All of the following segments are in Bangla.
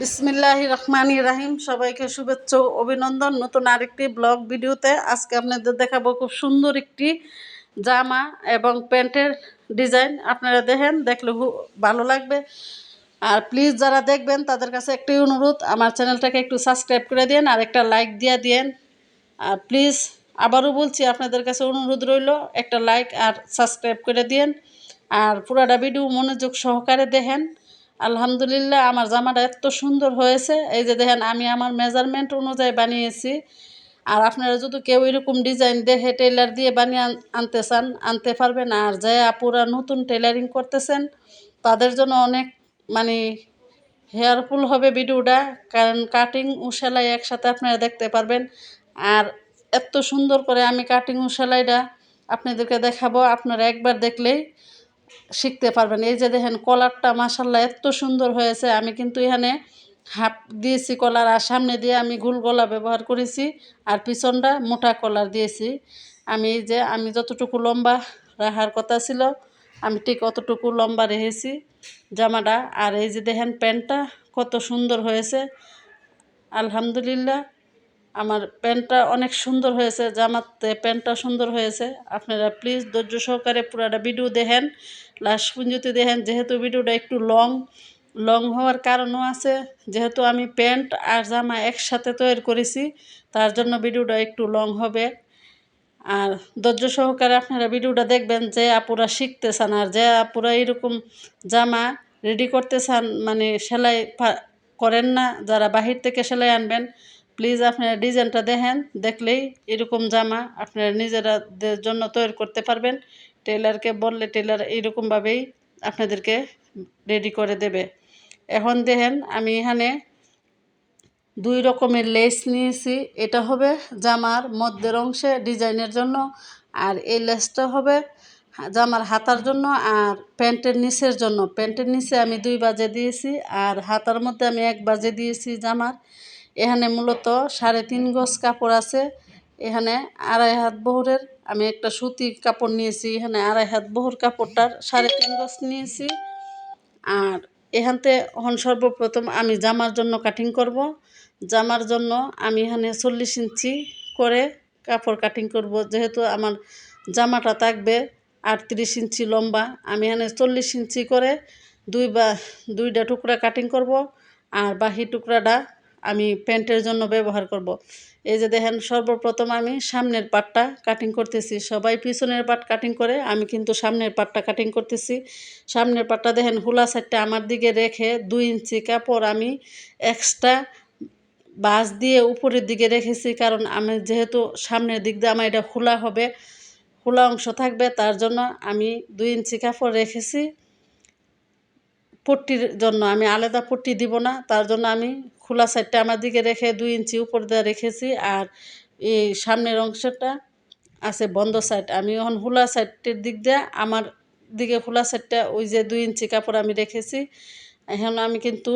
বিসমিল্লাহ রহমানি রাহিম। সবাইকে শুভেচ্ছা অভিনন্দন। নতুন আরেকটি ব্লগ ভিডিওতে আজকে আপনাদের দেখাবো খুব সুন্দর একটি জামা এবং প্যান্টের ডিজাইন। আপনারা দেখেন, দেখলে ভালো লাগবে। আর প্লিজ যারা দেখবেন, তাদের কাছে একটি অনুরোধ, আমার চ্যানেলটাকে একটু সাবস্ক্রাইব করে দিন আর একটা লাইক দিয়ে দিন আর প্লিজ আবারও বলছি, আপনাদের কাছে অনুরোধ রইল, একটা লাইক আর সাবস্ক্রাইব করে দিন আর পুরাটা ভিডিও মনোযোগ সহকারে দেখেন। আলহামদুলিল্লাহ, আমার জামাটা এত সুন্দর হয়েছে। এই যে দেখেন, আমি আমার মেজারমেন্ট অনুযায়ী বানিয়েছি। আর আপনারা যদি কেউ এরকম ডিজাইন দেখে টেলার দিয়ে বানিয়ে আনতে চান, আনতে পারবেন। আর যে আপুরা নতুন টেলারিং করতেছেন, তাদের জন্য অনেক মানে হেয়ারফুল হবে ভিডিওটা। কারণ কাটিং ও সেলাই একসাথে আপনারা দেখতে পারবেন। আর এত সুন্দর করে আমি কাটিং ও সেলাইটা আপনাদেরকে দেখাবো। আপনারা একবার দেখলেই শিখতে পারবেন। এই যে দেখেন, কলারটা মাসাল্লাহ এত সুন্দর হয়েছে। আমি কিন্তু এখানে হাফ দিয়েছি কলার আর সামনে দিয়ে আমি গোল গলা ব্যবহার করেছি আর পিছনটা মোটা কলার দিয়েছি। আমি এই যে, আমি যতটুকু লম্বা রাখার কথা ছিল, আমি ঠিক অতটুকু লম্বা রেখেছি জামাটা। আর এই যে দেখেন, প্যান্টটা কত সুন্দর হয়েছে। আলহামদুলিল্লাহ। আমার প্যান্টটা অনেক সুন্দর হয়েছে, জামাতে প্যান্টটা সুন্দর হয়েছে। আপনারা প্লিজ ধৈর্য সহকারে পুরাটা ভিডিও দেখেন লাস্ট পর্যন্ত দেখেন, যেহেতু ভিডিওটা একটু লং লং হওয়ার কারণও আছে। যেহেতু আমি প্যান্ট আর জামা একসাথে তৈরি করেছি, তার জন্য ভিডিওটা একটু লং হবে। আর ধৈর্য সহকারে আপনারা ভিডিওটা দেখবেন যে আপুরা শিখতে চান আর যে আপুরা এরকম জামা রেডি করতে চান মানে সেলাই করেন না, যারা বাহির থেকে সেলাই আনবেন প্লিজ আপনারা ডিজাইনটা দেখেন, দেখলেই এরকম জামা আপনারা নিজেরাদের জন্য তৈরি করতে পারবেন। টেলারকে বললে টেলার এইরকমভাবেই আপনাদেরকে রেডি করে দেবে। এখন দেখেন, আমি এখানে দুই রকমের লেস নিয়েছি। এটা হবে জামার মধ্যের অংশে ডিজাইনের জন্য, আর এই লেসটা হবে জামার হাতার জন্য আর প্যান্টের নিচের জন্য। প্যান্টের নিচে আমি দুই বাজে দিয়েছি, আর হাতার মধ্যে আমি এক বাজে দিয়েছি জামার। এখানে মূলত সাড়ে তিন গজ কাপড় আছে। এখানে আড়াই হাত বহরের, আমি একটা সুতি কাপড় নিয়েছি, এখানে আড়াই হাত বহর কাপড়টার সাড়ে তিন গজ নিয়েছি। আর এখানতে হন সর্বপ্রথম আমি জামার জন্য কাটিং করব। জামার জন্য আমি এখানে চল্লিশ ইঞ্চি করে কাপড় কাটিং করব। যেহেতু আমার জামাটা থাকবে আটত্রিশ ইঞ্চি লম্বা, আমি এখানে চল্লিশ ইঞ্চি করে দুই বা, দুইটা টুকরা কাটিং করব। আর বাকি টুকরাটা আমি প্যান্টের জন্য ব্যবহার করব। এই যে দেখেন, সর্বপ্রথম আমি সামনের পাটটা কাটিং করতেছি। সবাই পিছনের পাট কাটিং করে, আমি কিন্তু সামনের পাটটা কাটিং করতেছি। সামনের পাটটা দেখেন, হুলা সাইডটা আমার দিকে রেখে দুই ইঞ্চি কাপড় আমি এক্সট্রা বাস দিয়ে উপরের দিকে রেখেছি। কারণ আমি যেহেতু সামনের দিক দিয়ে আমার এটা খোলা হবে খোলা অংশ থাকবে, তার জন্য আমি দুই ইঞ্চি কাপড় রেখেছি। পট্টির জন্য আমি আলাদা পট্টি দিব না, তার জন্য আমি খোলা সাইডটা আমার দিকে রেখে দুই ইঞ্চি উপর দিয়ে রেখেছি আর এই সামনের অংশটা আছে বন্ধ সাইড। আমি এখন খোলা সাইডের দিক দিয়ে আমার দিকে খোলা সাইডটা ওই যে দুই ইঞ্চি কাপড় আমি রেখেছি। এখন আমি কিন্তু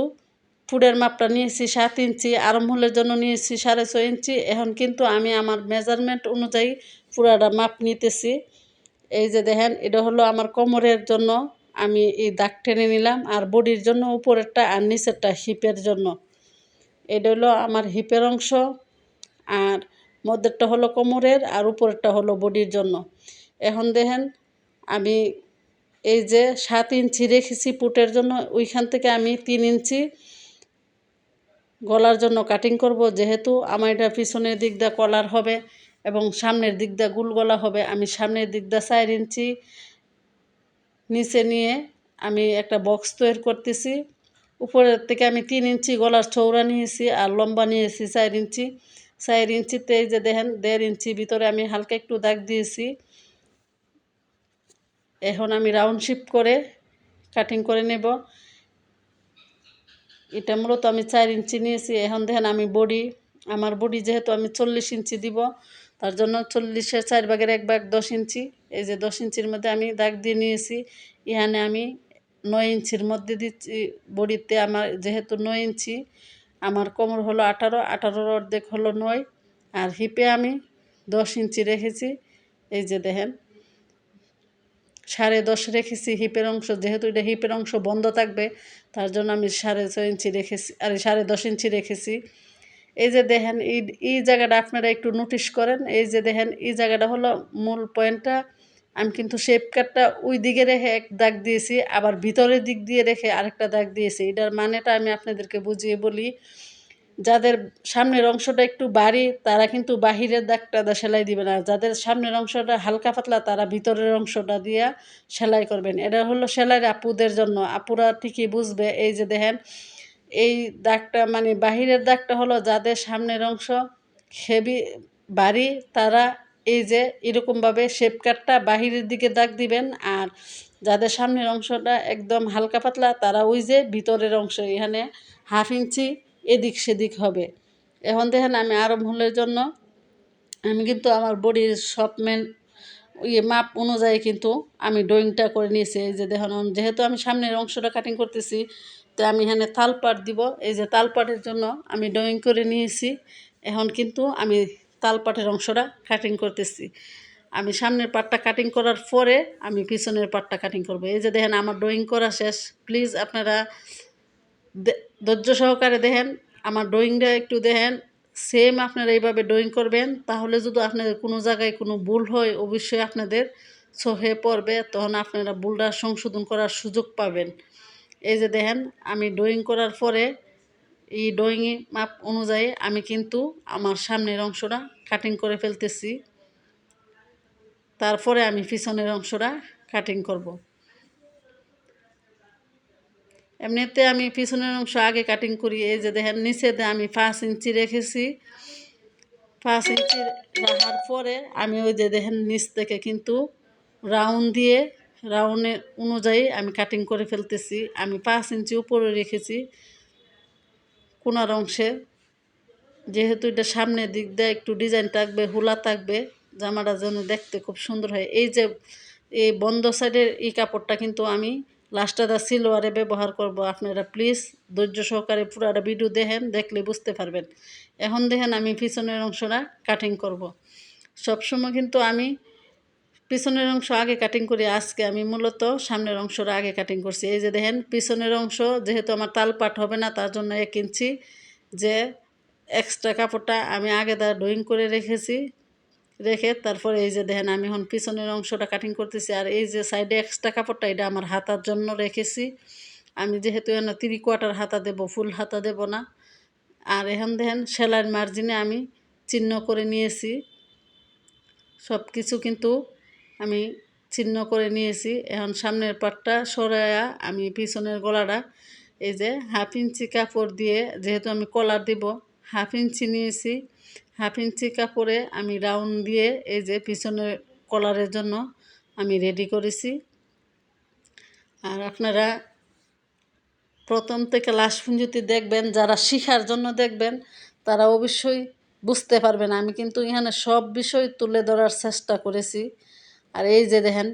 ফুডের মাপটা নিয়েছি সাত ইঞ্চি আরম্ভলের জন্য নিয়েছি সাড়ে ছয় ইঞ্চি। এখন কিন্তু আমি আমার মেজারমেন্ট অনুযায়ী পুরাটা মাপ নিতেছি। এই যে দেখেন, এটা হলো আমার কোমরের জন্য আমি এই দাগ টেনে নিলাম আর বডির জন্য উপরেরটা আর নিচেরটা হিপের জন্য। এটা হলো আমার হিপের অংশ, আর মধ্যেরটা হলো কোমরের আর উপরেরটা হলো বডির জন্য। এখন দেখেন, আমি এই যে সাত ইঞ্চি রেখেছি পুটের জন্য, ওইখান থেকে আমি তিন ইঞ্চি গলার জন্য কাটিং করব, যেহেতু আমার এটা পিছনের দিক দিয়ে কলার হবে এবং সামনের দিক দিয়ে গুল গলা হবে। আমি সামনের দিক দিয়ে চার ইঞ্চি নিচে নিয়ে আমি একটা বক্স তৈরি করতেছি। উপরের থেকে আমি তিন ইঞ্চি গলার চৌড়া নিয়েছি আর লম্বা নিয়েছি চার ইঞ্চি। চার ইঞ্চিতে এই যে দেখেন, দেড় ইঞ্চি ভিতরে আমি হালকা একটু দাগ দিয়েছি। এখন আমি রাউন্ড শেপ করে কাটিং করে নেব। এটা মূলত আমি চার ইঞ্চি নিয়েছি। এখন দেখেন আমি বডি, আমার বডি যেহেতু আমি চল্লিশ ইঞ্চি দিব, তার জন্য চল্লিশের চার ভাগের এক ভাগ দশ ইঞ্চি। এই যে দশ ইঞ্চির মধ্যে আমি দাগ দিয়ে নিয়েছি। এখানে আমি নয় ইঞ্চির মধ্যে দিচ্ছি বডিতে আমার যেহেতু নয় ইঞ্চি, আমার কোমর হলো আঠারো, আঠারোর অর্ধেক হলো নয় আর হিপে আমি দশ ইঞ্চি রেখেছি। এই যে দেখেন, সাড়ে দশ রেখেছি হিপের অংশ, যেহেতু এটা হিপের অংশ বন্ধ থাকবে, তার জন্য আমি সাড়ে ছয় ইঞ্চি রেখেছি, আর সাড়ে দশ ইঞ্চি রেখেছি। এই যে দেখেন, এই এই জায়গাটা আপনারা একটু নোটিশ করেন, এই যে দেখেন, এই জায়গাটা হলো মূল পয়েন্টটা আমি কিন্তু শেপ কাটটা ওই দিকে রেখে এক দাগ দিয়েছি, আবার ভিতরের দিক দিয়ে রেখে আরেকটা দাগ দিয়েছি। এটার মানেটা আমি আপনাদেরকে বুঝিয়ে বলি, যাদের সামনের অংশটা একটু বাড়ি, তারা কিন্তু বাহিরের দাগটা সেলাই দিবে না। যাদের সামনের অংশটা হালকা পাতলা, তারা ভিতরের অংশটা দিয়া সেলাই করবেন। এটা হলো সেলাইয়ের আপুদের জন্য। আপুরা ঠিকই বুঝবে, এই যে দেখেন, এই দাগটা মানে বাহিরের দাগটা হলো যাদের সামনের অংশ হেভি বাড়ি, তারা এই যে এরকমভাবে শেপ কাটটা বাহিরের দিকে দাগ দিবেন আর যাদের সামনের অংশটা একদম হালকা পাতলা, তারা ওই যে ভিতরের অংশ, এখানে হাফ ইঞ্চি এদিক সেদিক হবে। এখন দেখেন আমি আরম্ভলের জন্য, আমি কিন্তু আমার বডির সব মেন ইয়ে মাপ অনুযায়ী কিন্তু আমি ড্রয়িংটা করে নিয়েছি। এই যে দেখুন, যেহেতু আমি সামনের অংশটা কাটিং করতেছি, তো আমি এখানে তালপাট দিব। এই যে তালপাটের জন্য আমি ড্রয়িং করে নিয়েছি। এখন কিন্তু আমি তালপাটের অংশটা কাটিং করতেছি। আমি সামনের পাটটা কাটিং করার পরে আমি পিছনের পাটটা কাটিং করব। এই যে দেখেন আমার ড্রয়িং করা শেষ। প্লিজ আপনারা ধৈর্য সহকারে দেখেন। আমার ড্রয়িংটা একটু দেখেন। সেম আপনারা এইভাবে ড্রয়িং করবেন। তাহলে যদি আপনাদের কোনো জায়গায় কোনো ভুল হয়, অবশ্যই আপনাদের চোখে পড়বে। তখন আপনারা ভুলটা সংশোধন করার সুযোগ পাবেন। এই যে দেখেন, আমি ড্রয়িং করার পরে এই ড্রয়িংয়ে মাপ অনুযায়ী আমি কিন্তু আমার সামনের অংশটা কাটিং করে ফেলতেছি। তারপরে আমি পিছনের অংশটা কাটিং করব। এমনিতে আমি পিছনের অংশ আগে কাটিং করি, এই যে দেখেন নিচেতে আমি পাঁচ ইঞ্চি রেখেছি। পাঁচ ইঞ্চি রাখার পরে আমি ওই যে দেখেন, নিচ থেকে কিন্তু রাউন্ড দিয়ে রাউন্ডের অনুযায়ী আমি কাটিং করে ফেলতেছি। আমি পাঁচ ইঞ্চি উপরে রেখেছি। কোনার অংশে। যেহেতু এটা সামনের দিক দিয়ে একটু ডিজাইন থাকবে, হুলা থাকবে, জামাটা যেন দেখতে খুব সুন্দর হয়। এই যে, এই বন্ধ সাইডের এই কাপড়টা কিন্তু আমি লাস্টাদা সিলোয়ারে ব্যবহার করব, আপনারা প্লিজ ধৈর্য সহকারে পুরাটা ভিডিও দেখেন, দেখলে বুঝতে পারবেন। এখন দেখেন আমি পিছনের অংশটা কাটিং করব। সবসময় কিন্তু আমি পিছনের অংশ আগে কাটিং করি আজকে আমি মূলত সামনের অংশটা আগে কাটিং করছি। এই যে দেখেন, পিছনের অংশ যেহেতু আমার তালপাট হবে না, তার জন্য এক ইঞ্চি যে এক্সট্রা কাপড়টা আমি আগে দা ড্রয়িং করে রেখেছি, রেখে তারপরে এই যে দেখেন, আমি এখন পিছনের অংশটা কাটিং করতেছি। আর এই যে সাইডে এক্সট্রা কাপড়টা, এটা আমার হাতার জন্য রেখেছি। আমি যেহেতু এখানে তিরি কোয়ার্টার হাতা দেব ফুল হাতা দেব না। আর এখন দেখেন, সেলাইয়ের মার্জিনে আমি চিহ্ন করে নিয়েছি। সব কিছু কিন্তু আমি চিহ্ন করে নিয়েছি। এখন সামনের পাটটা সরাইয়া আমি পিছনের গলাটা এই যে হাফ ইঞ্চি কাপড় দিয়ে যেহেতু আমি কলার দিব, হাফ ইঞ্চি নিয়েছি। হাফ ইঞ্চি কাপড়ে আমি রাউন্ড দিয়ে এই যে পিছনের কলারের জন্য আমি রেডি করেছি। আর আপনারা প্রথম থেকে লাস্ট পর্যন্ত দেখবেন, যারা শিখার জন্য দেখবেন, তারা অবশ্যই বুঝতে পারবেন। আমি কিন্তু এখানে সব বিষয় তুলে ধরার চেষ্টা করেছি। আর এই যে দেখেন,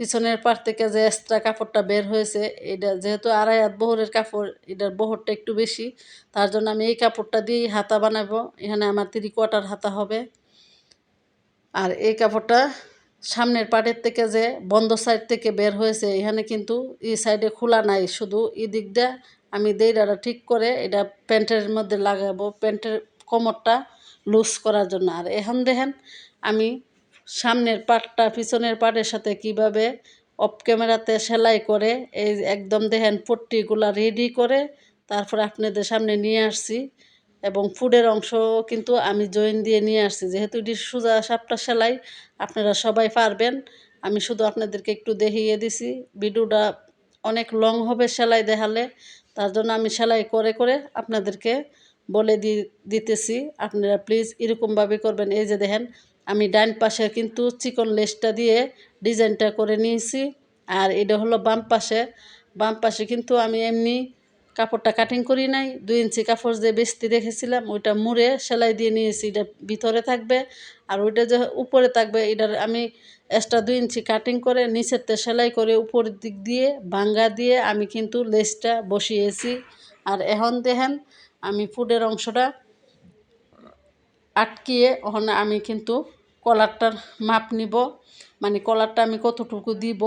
পিছনের পার থেকে যে এক্সট্রা কাপড়টা বের হয়েছে, এটা যেহেতু আড়াই হাত বহরের কাপড়, এটার বহরটা একটু বেশি, তার জন্য আমি এই কাপড়টা দিয়েই হাতা বানাবো। এখানে আমার তিরি কোয়ার্টার হাতা হবে। আর এই কাপড়টা সামনের পাটের থেকে যে বন্ধ সাইড থেকে বের হয়েছে, এখানে কিন্তু এই সাইডে খোলা নাই, শুধু এই দিকটা আমি দেইরাটা ঠিক করে এটা প্যান্টের মধ্যে লাগাবো, প্যান্টের কোমরটা লুজ করার জন্য। আর এখন দেখেন, আমি সামনের পাটটা, পিছনের পাটের সাথে কীভাবে অফ ক্যামেরাতে সেলাই করে, এই একদম দেখেন পট্টিগুলা রেডি করে তারপর আপনাদের সামনে নিয়ে আসছি। এবং ফুডের অংশ কিন্তু আমি জয়েন দিয়ে নিয়ে আসছি। যেহেতু এটি সোজা সাপটা সেলাই, আপনারা সবাই পারবেন। আমি শুধু আপনাদেরকে একটু দেখিয়ে দিছি, ভিডিওটা অনেক লং হবে সেলাই দেখালে। তার জন্য আমি সেলাই করে করে আপনাদেরকে বলে দিতেছি। আপনারা প্লিজ এরকমভাবে করবেন। এই যে দেখেন আমি ডান পাশে কিন্তু চিকন লেসটা দিয়ে ডিজাইনটা করে নিয়েছি। আর এটা হলো বাম পাশে। বাম পাশে কিন্তু আমি এমনি কাপড়টা কাটিং করি নাই। দুই ইঞ্চি কাপড় যে বেস্তি রেখেছিলাম ওইটা মুড়ে সেলাই দিয়ে নিয়েছি। এটা ভিতরে থাকবে আর ওইটা যে উপরে থাকবে, এটার আমি এক্সট্রা দুই ইঞ্চি কাটিং করে নিচেরতে সেলাই করে উপরের দিক দিয়ে ভাঙ্গা দিয়ে আমি কিন্তু লেসটা বসিয়েছি। আর এখন দেখেন, আমি ফুডের অংশটা আটকিয়ে ওখানে আমি কিন্তু কলারটার মাপ নিব। মানে কলারটা আমি কতটুকু দিব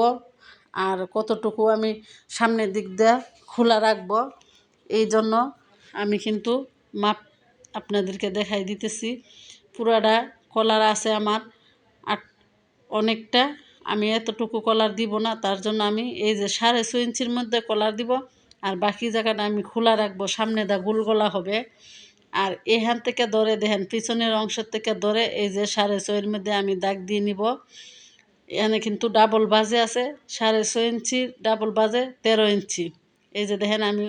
আর কতটুকু আমি সামনের দিক দিয়ে খোলা রাখব, এই জন্য আমি কিন্তু মাপ আপনাদেরকে দেখাই দিতেছি। পুরাটা কলার আছে আমার আট অনেকটা আমি এতটুকু কলার দিব না, তার জন্য আমি এই যে সাড়ে ছয় ইঞ্চির মধ্যে কলার দিব, আর বাকি জায়গাটা আমি খোলা রাখব, সামনে দা গোল গলা হবে। আর এখান থেকে ধরে দেখেন, পিছনের অংশ থেকে ধরে এই যে সাড়ে ছয়ের মধ্যে আমি দাগ দিয়ে নিব। এখানে কিন্তু ডাবল বাজে আছে, সাড়ে ছয় ইঞ্চি ডাবল বাজে তেরো ইঞ্চি। এই যে দেখেন, আমি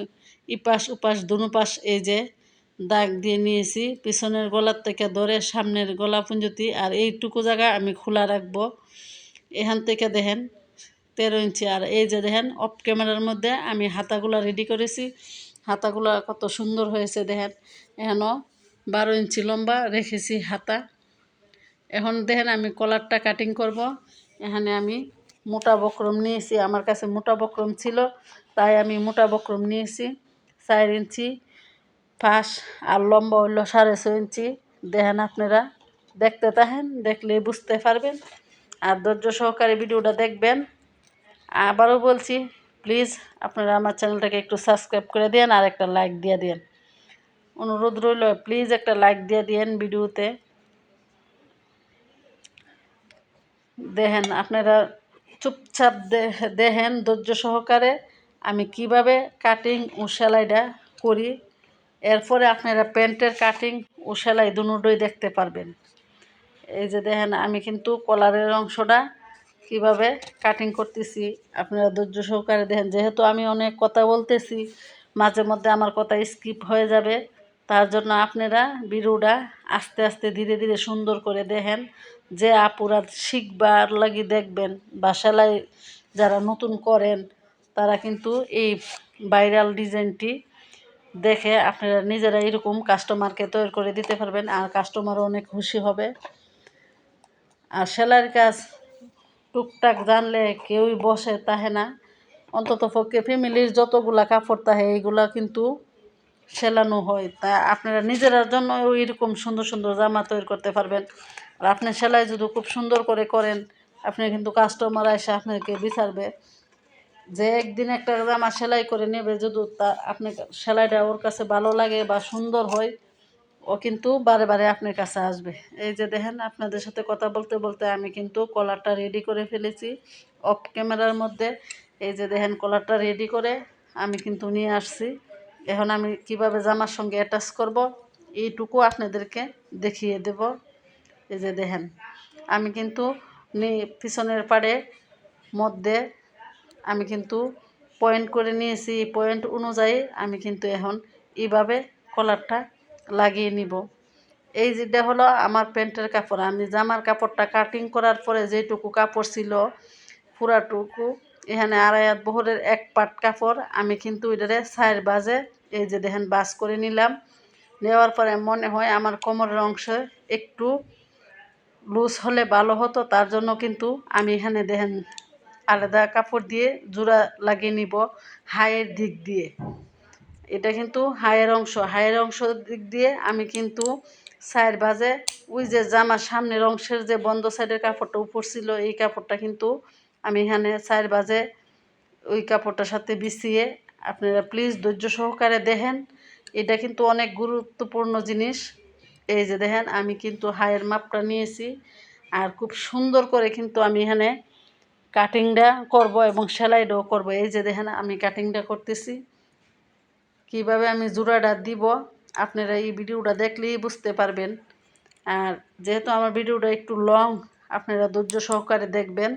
ইপাশ, উপাশ দুনো পাশ এই যে দাগ দিয়ে নিয়েছি। পিছনের গলার থেকে ধরে সামনের গলা পুঞ্জতি আর এইটুকু জায়গা আমি খোলা রাখব। এখান থেকে দেখেন, তেরো ইঞ্চি। আর এই যে দেখেন অফ ক্যামেরার মধ্যে আমি হাতাগুলো রেডি করেছি। হাতাগুলো কত সুন্দর হয়েছে দেখেন। এখনও বারো ইঞ্চি লম্বা রেখেছি হাতা। এখন দেখেন আমি কলারটা কাটিং করব। এখানে আমি মোটা বক্রম নিয়েছি। আমার কাছে মোটা বক্রম ছিল, তাই আমি মোটা বক্রম নিয়েছি। চার ইঞ্চি পাশ আর লম্বা হইল সাড়ে ছ ইঞ্চি। দেখেন আপনারা, দেখতে থাকেন, দেখলে বুঝতে পারবেন। আর ধৈর্য সহকারে ভিডিওটা দেখবেন। আবারও বলছি প্লিজ আপনারা আমার চ্যানেলটাকে একটু সাবস্ক্রাইব করে দেন আর একটা লাইক দিয়ে দেন অনুরোধ রইল প্লিজ একটা লাইক দিয়ে দিন ভিডিওতে। দেখেন, আপনারা চুপচাপ দেখেন ধৈর্য সহকারে আমি কীভাবে কাটিং ও সেলাইটা করি। এরপরে আপনারা প্যান্টের কাটিং ও সেলাই দুটোই দেখতে পারবেন। এই যে দেখেন, আমি কিন্তু কলারের অংশটা কীভাবে কাটিং করতেছি, আপনারা ধৈর্য সহকারে দেখেন। যেহেতু আমি অনেক কথা বলতেছি, মাঝে মধ্যে আমার কথা স্কিপ হয়ে যাবে। তার জন্য আপনারা ভিডিওটা আস্তে আস্তে ধীরে ধীরে সুন্দর করে দেখেন যে আপুরা শিখবার লাগি দেখবেন বা সেলাই যারা নতুন করেন, তারা কিন্তু এই ভাইরাল ডিজাইনটি দেখে আপনারা নিজেরা এরকম কাস্টমারকে তৈরি করে দিতে পারবেন আর কাস্টমারও অনেক খুশি হবে। আর সেলাইয়ের কাজ টুকটাক জানলে কেউই বসে তাহে না, অন্তত পক্ষে ফ্যামিলির যতগুলা কাপড় তাহে, এইগুলা কিন্তু সেলানো হয়, তা আপনারা নিজেরার জন্য এরকম সুন্দর সুন্দর জামা তৈরি করতে পারবেন। আর আপনি সেলাই যদি খুব সুন্দর করে করেন, আপনি কিন্তু কাস্টমার এসে আপনাকে বিচারবে যে একদিন একটা জামা সেলাই করে নেবে যদি তা আপনি সেলাইটা ওর কাছে ভালো লাগে বা সুন্দর হয়, ও কিন্তু বারে বারে আপনার কাছে আসবে। এই যে দেখেন, আপনাদের সাথে কথা বলতে বলতে আমি কিন্তু কলারটা রেডি করে ফেলেছি অফ ক্যামেরার মধ্যে। এই যে দেখেন কলারটা রেডি করে আমি কিন্তু নিয়ে আসছি। এখন আমি কীভাবে জামার সঙ্গে অ্যাটাচ করব, এইটুকু আপনাদেরকে দেখিয়ে দেব। এই যে দেখেন, আমি কিন্তু পিছনের পাড়ে মধ্যে আমি কিন্তু পয়েন্ট করে নিয়েছি। পয়েন্ট অনুযায়ী আমি কিন্তু এখন এইভাবে কলারটা লাগিয়ে নিব। এই যেটা হলো আমার প্যান্টের কাপড়, আমি জামার কাপড়টা কাটিং করার পরে যেটুকু কাপড় ছিল পুরাটুকু, এখানে আড়াই হাত বহরের এক পাট কাপড়, আমি কিন্তু এটারে সাইড বাজে এই যে দেখেন, বাস করে নিলাম। নেওয়ার পরে মনে হয় আমার কোমরের অংশে একটু লুজ হলে ভালো হতো, তার জন্য কিন্তু আমি এখানে দেখেন আলাদা কাপড় দিয়ে জোড়া লাগিয়ে নিব হায়ের দিক দিয়ে। এটা কিন্তু হায়ের অংশ। হায়ের অংশ দিক দিয়ে আমি কিন্তু সাইড বাজে, ওই যে জামার সামনের অংশের যে বন্ধ সাইডের কাপড়টা, উপর ছিল, এই কাপড়টা কিন্তু আমি এখানে সাইড বাজে ওই কাপড়টার সাথে বিছিয়ে আপনারা প্লিজ ধৈর্য সহকারে দেখেন। এটা কিন্তু অনেক গুরুত্বপূর্ণ জিনিস। এই যে দেখেন, আমি কিন্তু হাইয়ের মাপটা নিয়েছি আর খুব সুন্দর করে কিন্তু আমি এখানে কাটিংটা করব এবং সেলাইটাও করব। এই যে দেখেন, আমি কাটিংটা করতেছি। কীভাবে আমি জোড়াটা দিব, আপনারা এই ভিডিওটা দেখলেই বুঝতে পারবেন। আর যেহেতু আমার ভিডিওটা একটু লং আপনারা ধৈর্য সহকারে দেখবেন।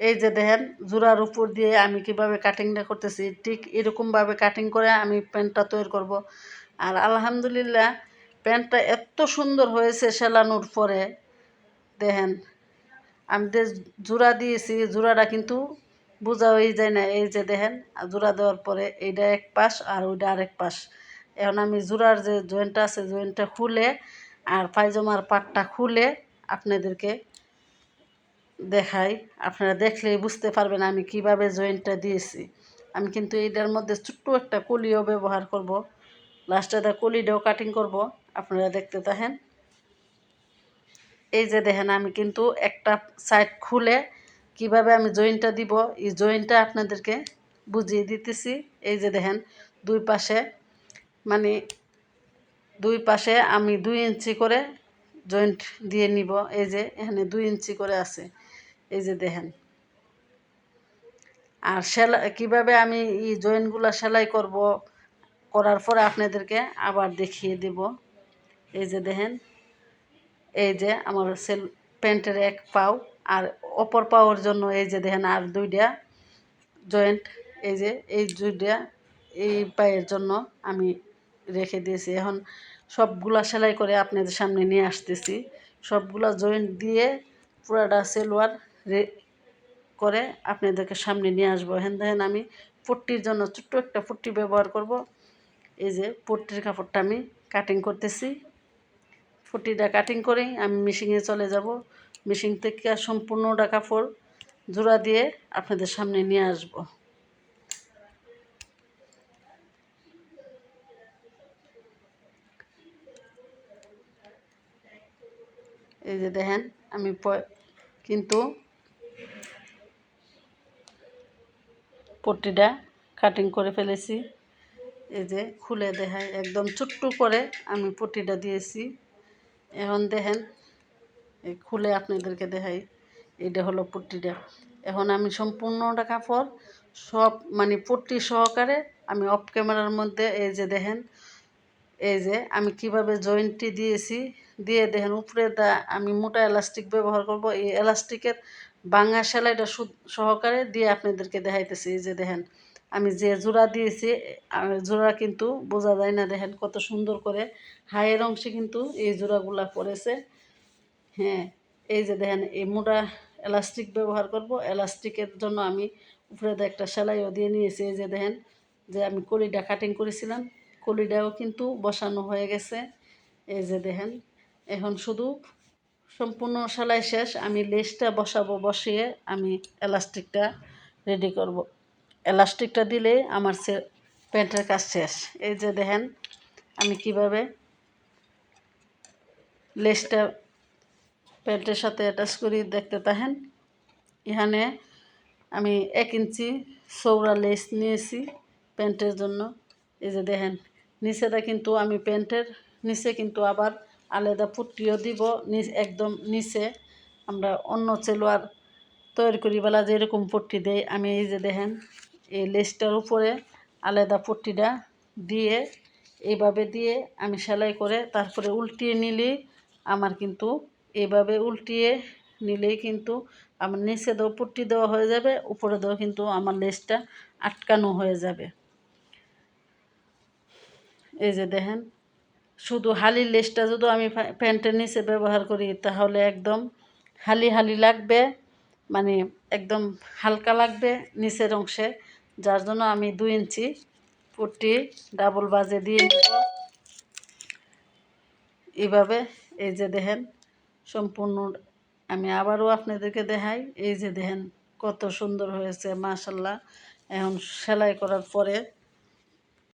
এই যে দেখেন, জোড়ার উপর দিয়ে আমি কীভাবে কাটিংটা করতেছি, ঠিক এরকমভাবে কাটিং করে আমি প্যান্টটা তৈরি করব। আর আলহামদুলিল্লাহ, প্যান্টটা এত সুন্দর হয়েছে সেলানোর পরে, দেখেন, আমি যে জোড়া দিয়েছি, জোড়াটা কিন্তু বোঝা হয়ে যায় না, এই যে দেখেন জোড়া দেওয়ার পরে এইটা এক পাশ আর ওইটা আরেক পাশ। এখন আমি জোড়ার যে জয়েন্টটা আছে জয়েন্টটা খুলে আর পায়জামার পাটটা খুলে আপনাদেরকে দেখাই। আপনারা দেখলেই বুঝতে পারবেন আমি কীভাবে জয়েন্টটা দিয়েছি। আমি কিন্তু এইটার মধ্যে ছোট্ট একটা কলিও ব্যবহার করব। লাস্টে কলিটাও কাটিং করব। আপনারা দেখতে থাকেন। এই যে দেখেন, আমি কিন্তু একটা সাইড খুলে কীভাবে আমি জয়েন্টটা দিব, এই জয়েন্টটা আপনাদেরকে বুঝিয়ে দিতেছি। এই যে দেখেন, দুই পাশে মানে দুই পাশে আমি দুই ইঞ্চি করে জয়েন্ট দিয়ে নিব। এই যে এখানে দুই ইঞ্চি করে আছে। এই যে দেখেন। আর সেলাই কীভাবে আমি এই জয়েন্টগুলো সেলাই করব, করার পরে আপনাদেরকে আবার দেখিয়ে দেব। এই যে দেখেন, এই যে আমার সেল, প্যান্টের এক পাও আর অপর পাওয়ার জন্য এই যে দেখেন আর দুইটা জয়েন্ট, এই যে, এই দুইটা এই পায়ের জন্য আমি রেখে দিয়েছি। এখন সবগুলা সেলাই করে আপনাদের সামনে নিয়ে আসতেছি। সবগুলা জয়েন্ট দিয়ে পুরাটা সেলোয়ার করে আপনাদেরকে সামনে নিয়ে আসব। হেন দেখেন আমি পট্টির জন্য ছোট্ট একটা পট্টি ব্যবহার করব। এই যে পট্টির কাপড়টা আমি কাটিং করতেছি। ফুটিটা কাটিং করেই আমি মেশিনে চলে যাব। মেশিন থেকে সম্পূর্ণটা কাপড় জোড়া দিয়ে আপনাদের সামনে নিয়ে আসব। এই যে দেখেন আমি কিন্তু পট্টিটা কাটিং করে ফেলেছি। এই যে খুলে দেখায় একদম ছোট্ট করে আমি পট্টিটা দিয়েছি। এখন দেখেন, এই খুলে আপনাদেরকে দেখাই, এটা হলো পট্টিটা। এখন আমি সম্পূর্ণটা কাপড় সব মানে পট্টি সহকারে আমি অফ ক্যামেরার মধ্যে, এই যে দেখেন, এই যে আমি কীভাবে জয়েন্টটি দিয়েছি। দিয়ে দেখেন উপরে দা আমি মোটা এলাস্টিক ব্যবহার করব। এই এলাস্টিকের বাঙা সেলাইটা সহকারে দিয়ে আপনাদেরকে দেখাইতেছি, এই যে দেখেন, আমি যে জোড়া দিয়েছি জোড়া কিন্তু বোঝা যায় না, দেখেন কত সুন্দর করে হায়ের অংশে কিন্তু এই জোড়াগুলা পড়েছে। হ্যাঁ এই যে দেখেন, এই মোটা এলাস্টিক ব্যবহার করব, এলাস্টিকের জন্য আমি উপরে একটা সেলাইও দিয়ে নিয়েছি, এই যে দেখেন, যে আমি কলিটা কাটিং করেছিলাম কলিডাও কিন্তু বসানো হয়ে গেছে, এই যে দেখেন, এখন শুধু সম্পূর্ণ সেলাই শেষ, আমি লেসটা বসাবো, বসিয়ে আমি এলাস্টিকটা রেডি করব। এলাস্টিকটা দিলে আমার সে প্যান্টের কাজ শেষ। এই যে দেখেন, আমি কীভাবে লেসটা প্যান্টের সাথে অ্যাটাচ করি, দেখতে তাহেন এখানে আমি এক ইঞ্চি সৌরা লেস নিয়েছি প্যান্টের জন্য। এই যে দেখেন, নিচেটা কিন্তু আমি প্যান্টের, নিচে কিন্তু আবার আলাদা পুট্টিও দিব একদম নিচে আমরা অন্য চেলোয়ার তৈরি করি বেলা যেরকম পট্টি দেয়। আমি এই যে দেখেন, এই লেসটার উপরে আলাদা পট্টিটা দিয়ে এইভাবে দিয়ে আমি সেলাই করে তারপরে উল্টিয়ে নিলেই আমার কিন্তু এইভাবে উল্টিয়ে নিলেই কিন্তু আমার নিচে দেওয়া পট্টি দেওয়া হয়ে যাবে, উপরে দেওয়া কিন্তু আমার লেসটা আটকানো হয়ে যাবে। এই যে দেখেন শুধু হালির লেসটা যদি আমি প্যান্টের নিচে ব্যবহার করি, তাহলে একদম হালি হালি লাগবে মানে একদম হালকা লাগবে নিচের অংশে, যার জন্য আমি দুই ইঞ্চি পট্টি ডাবল বাজে দিয়ে নিব এইভাবে এই যে দেখেন, সম্পূর্ণ আমি আবারও আপনাদেরকে দেখাই, এই যে দেখেন কত সুন্দর হয়েছে, মাশাল্লাহ। এখন সেলাই করার পরে